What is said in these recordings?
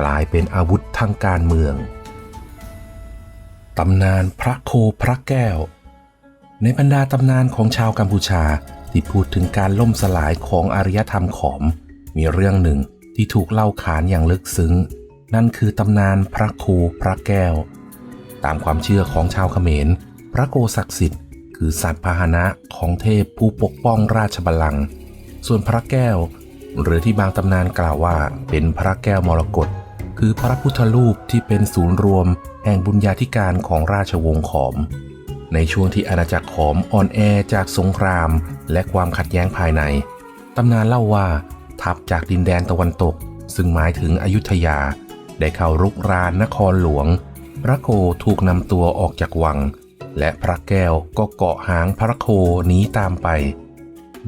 กลายเป็นอาวุธทางการเมือง ตำนานพระโคพระแก้ว ในบรรดาตำนานของชาวกัมพูชาที่พูดถึงการล่มสลายของอารยธรรมขอม มีเรื่องหนึ่งที่ถูกเล่าขานอย่างลึกซึ้ง นั่นคือตำนานพระโคพระแก้ว ตามความเชื่อของชาวเขมร พระโกศักดิ์สิทธิ์ คือสัตว์พาหนะของเทพผู้ปกป้องราชบัลลังก์ส่วนพระแก้ว หรือที่บางตำนานกล่าวว่าเป็นพระแก้วมรกต คือพระพุทธรูปที่เป็นศูนย์รวม แห่งบุญญาธิการของราชวงศ์ขอม ในช่วงที่อาณาจักรขอมอ่อนแอจากสงคราม และความขัดแย้งภายใน ตำนานเล่าว่า ทัพจากดินแดนตะวันตก ซึ่งหมายถึงอยุธยา ได้เข้ารุกรานนครหลวง พระโคถูกนำตัวออกจากวัง และพระแก้วก็เกาะหางพระโคหนีตามไป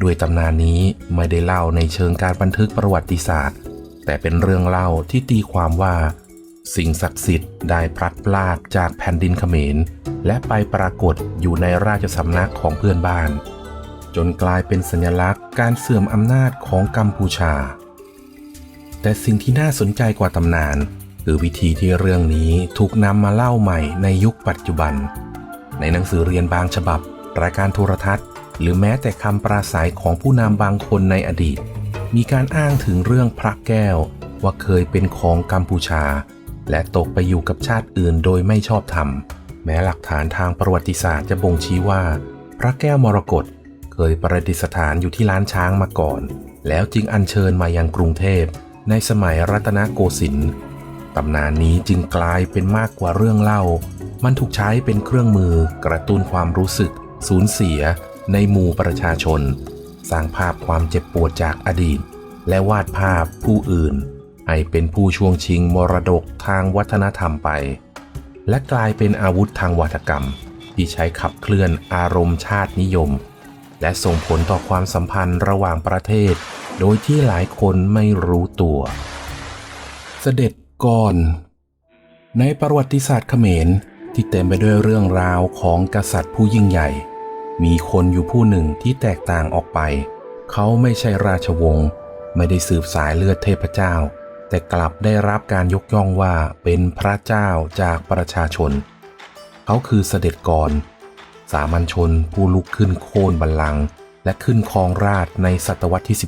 ด้วยตำนานนี้ไม่ได้เล่าในเชิงการบันทึกประวัติศาสตร์ แต่เป็นเรื่องเล่าที่ตีความว่า สิ่งศักดิ์สิทธิ์ได้พลัดพรากจากแผ่นดินเขมร และไปปรากฏอยู่ในราชสำนักของเพื่อนบ้าน จนกลายเป็นสัญลักษณ์การเสื่อมอำนาจของกัมพูชา แต่สิ่งที่น่าสนใจกว่าตำนาน คือวิธีที่เรื่องนี้ถูกนำมาเล่าใหม่ในยุคปัจจุบัน ในหนังสือเรียนบางฉบับ รายการโทรทัศน์ หรือแม้แต่คำปราศัยของผู้นำบางคนในอดีต มีการอ้างถึงเรื่องพระแก้วว่าเคยเป็นของกัมพูชา และตกไปอยู่กับชาติอื่นโดยไม่ชอบธรรม แม้หลักฐานทางประวัติศาสตร์จะบ่งชี้ว่า พระแก้วมรกตเคยประดิษฐานอยู่ที่ล้านช้างมาก่อน แล้วจึงอัญเชิญมายังกรุงเทพ ในสมัยรัตนโกสินทร์ตำนานนี้จึงกลายเป็นมากกว่าเรื่องเล่า มันถูกใช้เป็นเครื่องมือกระตุ้นความรู้สึก สูญเสียในหมู่ประชาชน สร้างภาพความเจ็บปวดจากอดีต และวาดภาพผู้อื่น ให้เป็นผู้ช่วงชิงมรดกทางวัฒนธรรมไป และกลายเป็นอาวุธทางวัฒกรรม ที่ใช้ขับเคลื่อนอารมณ์ชาตินิยม และส่งผลต่อความสัมพันธ์ระหว่างประเทศ โดยที่หลายคนไม่รู้ตัว เสด็จก่อน ในประวัติศาสตร์เขมรที่เต็มไปด้วยเรื่องราวของกษัตริย์ผู้ยิ่งใหญ่ มีคนอยู่ผู้หนึ่งที่แตกต่างออกไป เขาไม่ใช่ราชวงศ์ไม่ได้สืบสายเลือดเทพเจ้า แต่กลับได้รับการยกย่องว่าเป็นพระเจ้าจากประชาชน เขาคือเสด็จก่อน สามัญชนผู้ลุกขึ้นโค่นบัลลังก์และขึ้นครองราชในศตวรรษที่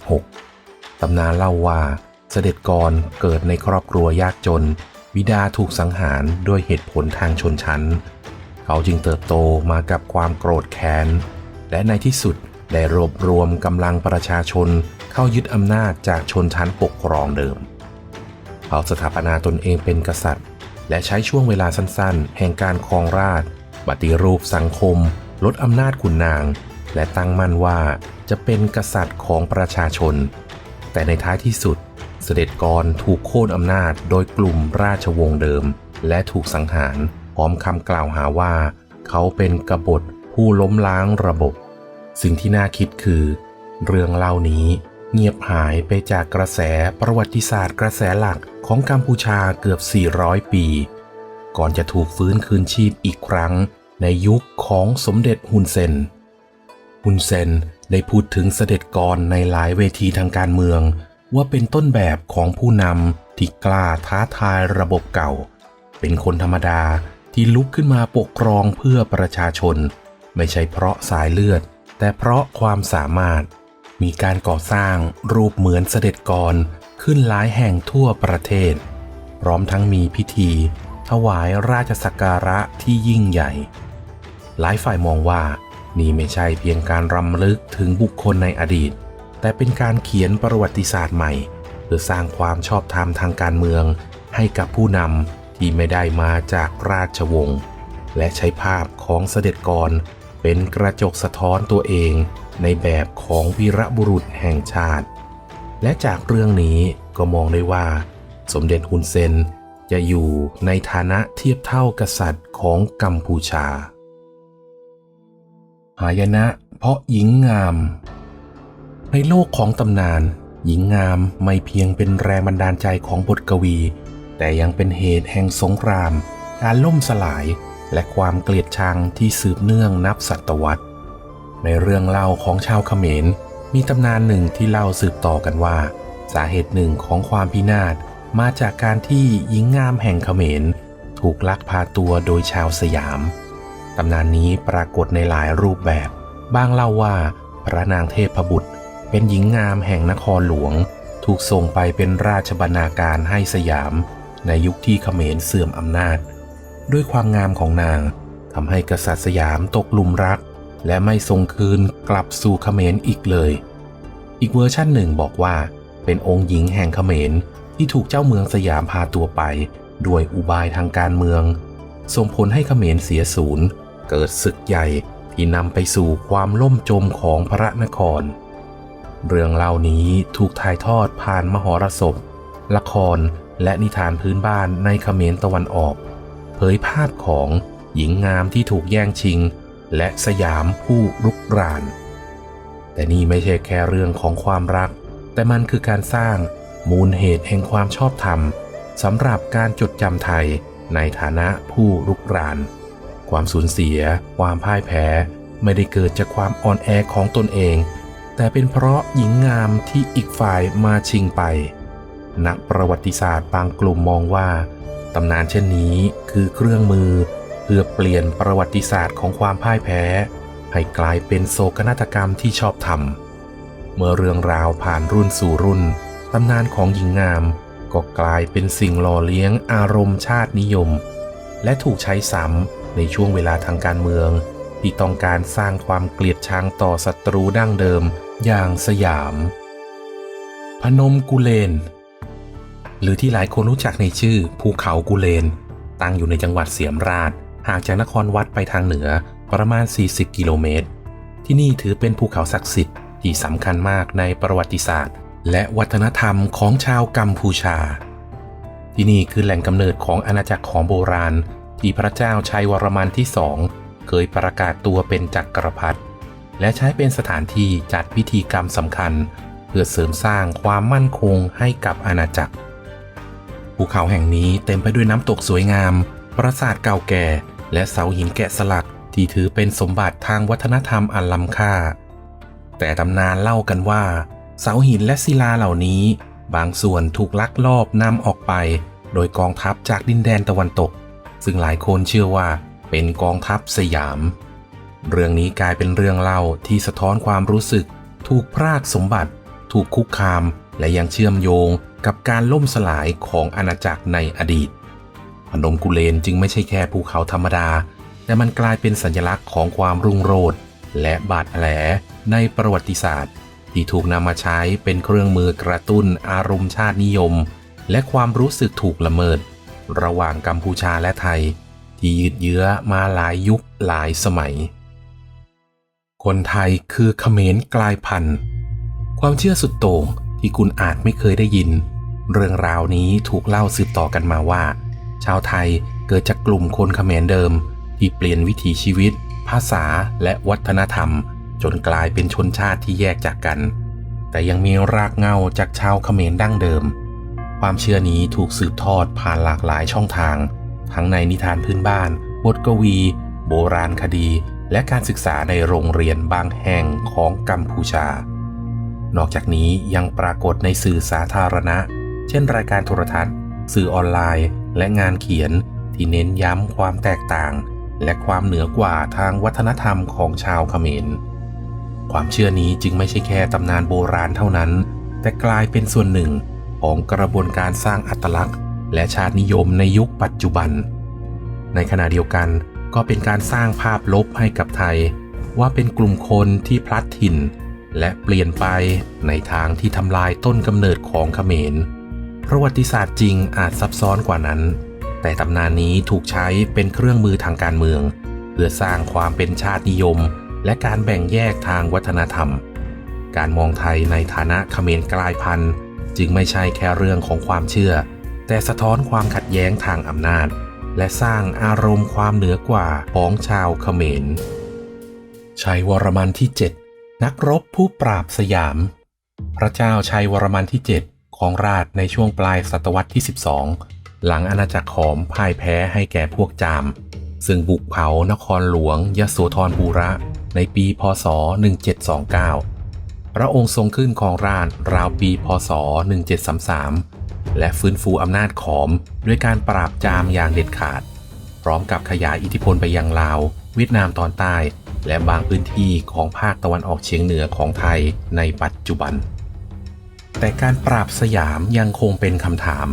16 ตำนานเล่าว่าเสด็จกรเกิดในครอบครัวยากจน บิดาถูกสังหารด้วยเหตุผลทางชนชั้น เขาจึงเติบโตมากับความโกรธแค้น และในที่สุด ได้รวบรวมกำลังประชาชนเข้ายึดอำนาจจากชนชั้นปกครองเดิม เขาสถาปนาตนเองเป็นกษัตริย์ และใช้ช่วงเวลาสั้นๆ แห่งการครองราชปฏิรูปสังคม ลดอำนาจขุนนาง และตั้งมั่นว่าจะเป็นกษัตริย์ของประชาชน แต่ในท้ายที่สุด เสด็จกรถูกโค่นอำนาจโดยกลุ่มราชวงศ์เดิม และถูกสังหารพร้อมคำกล่าวหาว่า เขาเป็นกบฏผู้ล้มล้างระบบ สิ่งที่น่าคิดคือ เรื่องเล่านี้เงียบหายไปจากกระแสประวัติศาสตร์กระแสหลักของกัมพูชาเกือบ 400 ปี ก่อนจะถูกฟื้นคืนชีพอีกครั้งในยุคของสมเด็จฮุนเซนฮุนเซนได้พูดถึงเสด็จกรในหลายเวทีทางการเมือง ว่าเป็นต้นแบบของผู้นำที่กล้าท้าทายระบบเก่า เป็นคนธรรมดาที่ลุกขึ้นมาปกครองเพื่อประชาชน ไม่ใช่เพราะสายเลือด แต่เพราะความสามารถมีการก่อสร้างรูปเหมือนเสด็จกรขึ้นหลายแห่งทั่วประเทศ พร้อมทั้งมีพิธี ถวายราชสักการะที่ยิ่งใหญ่ หลายฝ่ายมองว่านี่ไม่ใช่เพียงการรำลึกถึงบุคคลในอดีต แต่เป็นการเขียนประวัติศาสตร์ใหม่ เพื่อสร้างความชอบธรรมทางการเมืองให้กับผู้นำที่ไม่ได้มาจากราชวงศ์และใช้ภาพของเสด็จกร เป็นกระจกสะท้อนตัวเองในแบบของวีรบุรุษแห่งชาติ และจากเรื่องนี้ก็มองได้ว่า สมเด็จฮุนเซนจะอยู่ในฐานะเทียบเท่ากษัตริย์ของกัมพูชา หายนะ เพราะหญิงงาม ในโลกของตำนาน หญิงงามไม่เพียงเป็นแรงบันดาลใจของบทกวี แต่ยังเป็นเหตุแห่งสงคราม การล่มสลาย และความเกลียดชังที่สืบเนื่องนับศตวรรษ ในเรื่องเล่าของชาวเขมร มีตำนานหนึ่งที่เล่าสืบต่อกันว่า สาเหตุหนึ่งของความพินาศมาจากการที่หญิงงามแห่งเขมร ถูกลักพาตัวโดยชาวสยาม ตำนานนี้ปรากฏในหลายรูปแบบ บางเล่าว่าพระนางเทพบุตร เป็นหญิงงามแห่งนครหลวง ถูกส่งไปเป็นราชบรรณาการให้สยาม ในยุคที่เขมรเสื่อมอำนาจ ด้วยความงามของนางทำให้กษัตริย์สยามตกหลุมรัก และไม่ส่งคืนกลับสู่เขมรอีกเลย อีกเวอร์ชั่นหนึ่งบอกว่าเป็นองค์หญิงแห่งเขมรที่ถูกเจ้าเมืองสยามพาตัวไป ด้วยอุบายทางการเมือง ส่งผลให้เขมรเสียศูนย์ เกิดศึกใหญ่ที่นำไปสู่ความล่มจมของพระนคร เรื่องเล่านี้ถูกถ่ายทอดผ่านมหรสพ ละครและนิทานพื้นบ้านในเขมรตะวันออก เผยภาพของหญิงงามที่ถูกแย่งชิง และสยามผู้รุกราน แต่นี่ไม่ใช่แค่เรื่องของความรัก แต่มันคือการสร้างมูลเหตุแห่งความชอบธรรมสำหรับการจดจำไทยในฐานะผู้รุกราน ความสูญเสีย ความพ่ายแพ้ไม่ได้เกิดจากความอ่อนแอของตนเอง แต่เป็นเพราะหญิงงามที่อีกฝ่ายมาชิงไป นักประวัติศาสตร์บางกลุ่มมองว่า ตำนานเช่นนี้คือเครื่องมือเพื่อเปลี่ยนประวัติศาสตร์ของความพ่ายแพ้ ให้กลายเป็นโศกนาฏกรรมที่ชอบธรรมเมื่อเรื่องราวผ่านรุ่นสู่รุ่น ตำนานของหญิงงามก็กลายเป็นสิ่งหล่อเลี้ยงอารมณ์ชาตินิยม และถูกใช้ซ้ำในช่วงเวลาทางการเมือง ที่ต้องการสร้างความเกลียดชังต่อศัตรูดั้งเดิมอย่างสยาม พนมกุเลน หรือที่หลายคนรู้จักในชื่อภูเขากุเลน ตั้งอยู่ในจังหวัดเสียมราชห่างจากนครวัดไปทางเหนือประมาณ 40 กิโลเมตร ที่นี่ถือเป็นภูเขาศักดิ์สิทธิ์ที่สำคัญมากในประวัติศาสตร์ และวัฒนธรรมของชาวกัมพูชา ที่นี่คือแหล่งกำเนิดของอาณาจักรของโบราณ ที่พระเจ้าชัยวรมันที่สองเคยประกาศตัวเป็นจักรพรรดิและใช้เป็นสถานที่จัดพิธีกรรมสำคัญ เพื่อเสริมสร้างความมั่นคงให้กับอาณาจักร ภูเขาแห่งนี้เต็มไปด้วยน้ำตกสวยงาม ปราสาทเก่าแก่ และเสาหินแกะสลักที่ถือเป็นสมบัติทางวัฒนธรรมอันล้ำค่า แต่ตำนานเล่ากันว่า เสาหินและศิลาเหล่านี้ บางส่วนถูกลักลอบนำออกไป โดยกองทัพจากดินแดนตะวันตก ซึ่งหลายคนเชื่อว่าเป็นกองทัพสยาม เรื่องนี้กลายเป็นเรื่องเล่าที่สะท้อนความรู้สึก ถูกพรากสมบัติ ถูกคุกคาม และยังเชื่อมโยง กับการล่มสลายของอาณาจักรในอดีต พนมกุเลนจึงไม่ใช่แค่ภูเขาธรรมดา แต่มันกลายเป็นสัญลักษณ์ของความรุ่งโรจน์และบาดแผลในประวัติศาสตร์ ที่ถูกนำมาใช้เป็นเครื่องมือกระตุ้นอารมณ์ชาตินิยม และความรู้สึกถูกละเมิด ระหว่างกัมพูชาและไทย ที่ยืดเยื้อมาหลายยุคหลายสมัย คนไทยคือเขมรกลายพันธุ์ ความเชื่อสุดโต่งที่คุณอาจไม่เคยได้ยิน เรื่องราวนี้ถูกเล่าสืบต่อกันมาว่า ชาวไทยเกิดจากกลุ่มคนเขมรเดิม ที่เปลี่ยนวิถีชีวิต ภาษาและวัฒนธรรม จนกลายเป็นชนชาติที่แยกจากกัน แต่ยังมีรากเหง้าจากชาวเขมรดั้งเดิม ความเชื่อนี้ถูกสืบทอดผ่านหลากหลายช่องทาง ทั้งในนิทานพื้นบ้าน บทกวี โบราณคดี และการศึกษาในโรงเรียนบางแห่งของกัมพูชา นอกจากนี้ยังปรากฏในสื่อสาธารณะ เช่นรายการโทรทัศน์ สื่อออนไลน์ และงานเขียนที่เน้นย้ำความแตกต่าง และความเหนือกว่าทางวัฒนธรรมของชาวเขมร ความเชื่อนี้จึงไม่ใช่แค่ตำนานโบราณเท่านั้น แต่กลายเป็นส่วนหนึ่งของกระบวนการสร้างอัตลักษณ์ และชาตินิยมในยุคปัจจุบัน ในขณะเดียวกันก็เป็นการสร้างภาพลบให้กับไทย ว่าเป็นกลุ่มคนที่พลัดถิ่น และเปลี่ยนไปในทางที่ทำลายต้นกำเนิดของเขมร ประวัติศาสตร์จริงอาจซับซ้อนกว่านั้น แต่ตำนานนี้ถูกใช้เป็นเครื่องมือทางการเมือง เพื่อสร้างความเป็นชาตินิยม และการแบ่งแยกทางวัฒนธรรม การมองไทยในฐานะเขมรกลายพันธุ์ จึงไม่ใช่แค่เรื่องของความเชื่อ แต่สะท้อนความขัดแย้งทางอำนาจ และสร้างอารมณ์ความเหนือกว่าของชาวเขมรชัยวรมันที่ 7 นักรบผู้ปราบสยาม พระเจ้าชัยวรมันที่ 7 ของราชในช่วงปลายศตวรรษที่ 12 หลังอาณาจักรขอมพ่ายแพ้ให้แก่พวกจาม ซึ่งบุกเผานครหลวงยโสธรบูระในปีพศ 1729 พระองค์ทรงขึ้นครองราชราวปีพศ 1733 และฟื้นฟูอำนาจขอมด้วยการปราบจามอย่างเด็ดขาด พร้อมกับขยายอิทธิพลไปยังลาว เวียดนามตอนใต้ และบางพื้นที่ของภาคตะวันออกเฉียงเหนือของไทยในปัจจุบัน แต่การปราบสยามยังคงเป็นคำถาม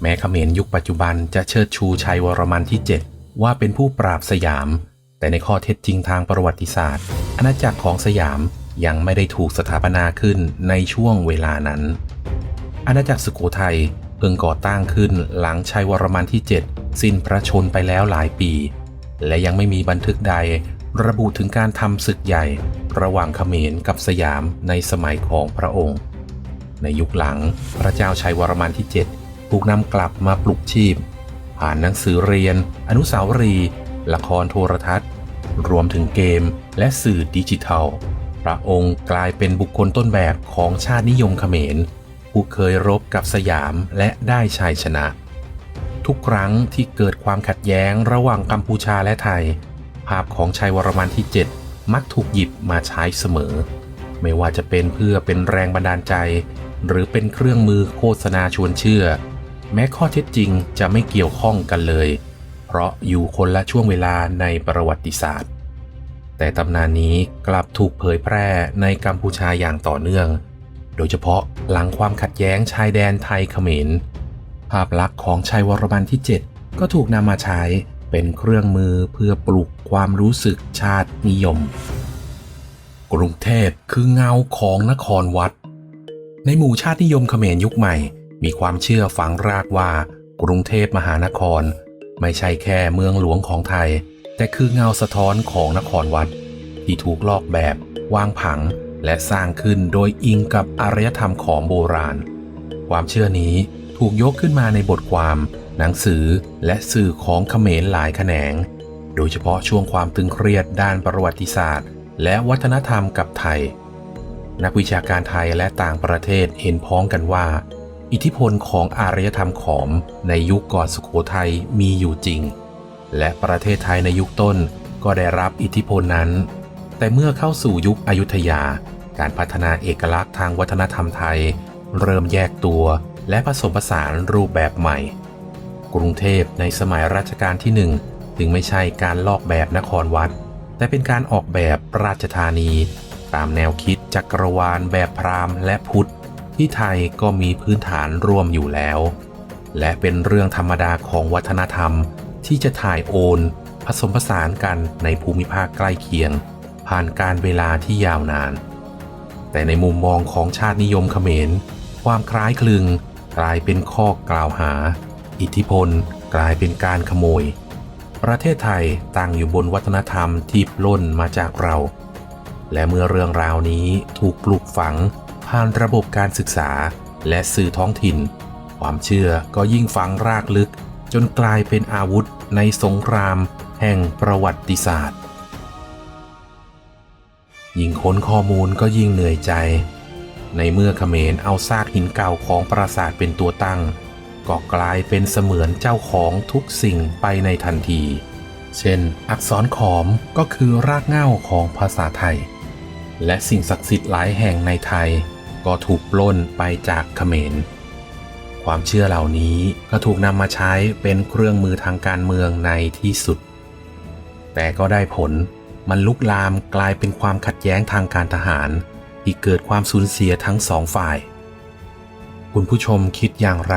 แม้เขมรยุคปัจจุบันจะเชิดชูชัยวรมันที่ 7 ว่าเป็นผู้ปราบสยาม แต่ในข้อเท็จจริงทางประวัติศาสตร์ อาณาจักรของสยามยังไม่ได้ถูกสถาปนาขึ้นในช่วงเวลานั้น อาณาจักรสุโขทัยเพิ่งก่อตั้งขึ้นหลังชัยวรมันที่ 7 สิ้นพระชนไปแล้วหลายปี และยังไม่มีบันทึกใดระบุถึงการทำศึกใหญ่ ระหว่างเขมรกับสยามในสมัยของพระองค์ ในยุคหลังพระเจ้าชัยวรมันที่ 7 ถูกนำกลับมาปลุกชีพ ผ่านหนังสือเรียน อนุสาวรีย์ละครโทรทัศน์ รวมถึงเกมและสื่อดิจิทัล พระองค์กลายเป็นบุคคลต้นแบบของชาตินิยมเขมร ผู้เคยรบกับสยามและได้ชัยชนะ ทุกครั้งที่เกิดความขัดแย้งระหว่างกัมพูชาและไทย ภาพของชัยวรมันที่ 7 มักถูกหยิบมาใช้เสมอ ไม่ว่าจะเป็นเพื่อเป็นแรงบันดาลใจ หรือเป็นเครื่องมือโฆษณาชวนเชื่อ แม้ข้อเท็จจริงจะไม่เกี่ยวข้องกันเลย เพราะอยู่คนละช่วงเวลาในประวัติศาสตร์ แต่ตำนานนี้กลับถูกเผยแพร่ในกัมพูชาอย่างต่อเนื่อง โดยเฉพาะหลังความขัดแย้งชายแดนไทยเขมร ภาพลักษณ์ของชัยวรมันที่ 7 ก็ถูกนำมาใช้เป็นเครื่องมือเพื่อปลุกความรู้สึกชาตินิยม กรุงเทพคือเงาของนครวัด ในหมู่ชาตินิยมเขมรยุคใหม่ มีความเชื่อฝังรากว่ากรุงเทพมหานคร ไม่ใช่แค่เมืองหลวงของไทย แต่คือเงาสะท้อนของนครวัด ที่ถูกลอกแบบ วางผังและสร้างขึ้นโดยอิงกับอารยธรรมของโบราณ ความเชื่อนี้ถูกยกขึ้นมาในบทความ หนังสือและสื่อของเขมรหลายแขนง โดยเฉพาะช่วงความตึงเครียดด้านประวัติศาสตร์ และวัฒนธรรมกับไทย นักวิชาการไทยและต่างประเทศเห็นพ้องกันว่า อิทธิพลของอารยธรรมขอมในยุคก่อนสุขโขทัยมีอยู่จริง และประเทศไทยในยุคต้นก็ได้รับอิทธิพลนั้น แต่เมื่อเข้าสู่ยุคอยุธยา การพัฒนาเอกลักษณ์ทางวัฒนธรรมไทย เริ่มแยกตัวและผสมผสานรูปแบบใหม่ กรุงเทพในสมัยรัชกาลที่หนึ่งจึงไม่ใช่การลอกแบบนครวัด แต่เป็นการออกแบบราชธานี ตามแนวคิดจักรวาลแบบพราหมณ์และพุทธ ที่ไทยก็มีพื้นฐานร่วมอยู่แล้ว และเป็นเรื่องธรรมดาของวัฒนธรรมที่จะถ่ายโอน ผสมผสานกันในภูมิภาคใกล้เคียง ผ่านการเวลาที่ยาวนาน แต่ในมุมมองของชาตินิยมเขมร ความคล้ายคลึงกลายเป็นข้อกล่าวหา อิทธิพลกลายเป็นการขโมย ประเทศไทยตั้งอยู่บนวัฒนธรรมที่ปล้นมาจากเรา และเมื่อเรื่องราวนี้ถูกปลูกฝัง ผ่านระบบการศึกษาและสื่อท้องถิ่น ความเชื่อก็ยิ่งฝังรากลึก จนกลายเป็นอาวุธในสงคราม แห่งประวัติศาสตร์ ยิ่งค้นข้อมูลก็ยิ่งเหนื่อยใจ ในเมื่อเขมรเอาซากหินเก่าของปราสาทเป็นตัวตั้ง ก็กลายเป็นเสมือนเจ้าของทุกสิ่งไปในทันที เช่น อักษรขอมก็คือรากเหง้าของภาษาไทย และสิ่งศักดิ์สิทธิ์หลายแห่งในไทย ก็ถูกปล้นไปจากเขมร ความเชื่อเหล่านี้ก็ถูกนำมาใช้เป็นเครื่องมือทางการเมืองในที่สุด แต่ก็ได้ผลมันลุกลามกลายเป็นความขัดแย้งทางการทหาร ที่เกิดความสูญเสียทั้งสองฝ่าย คุณผู้ชมคิดอย่างไร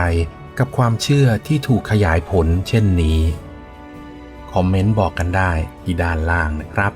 กับความเชื่อที่ถูกขยายผลเช่นนี้ คอมเมนต์บอกกันได้ที่ด้านล่างนะครับ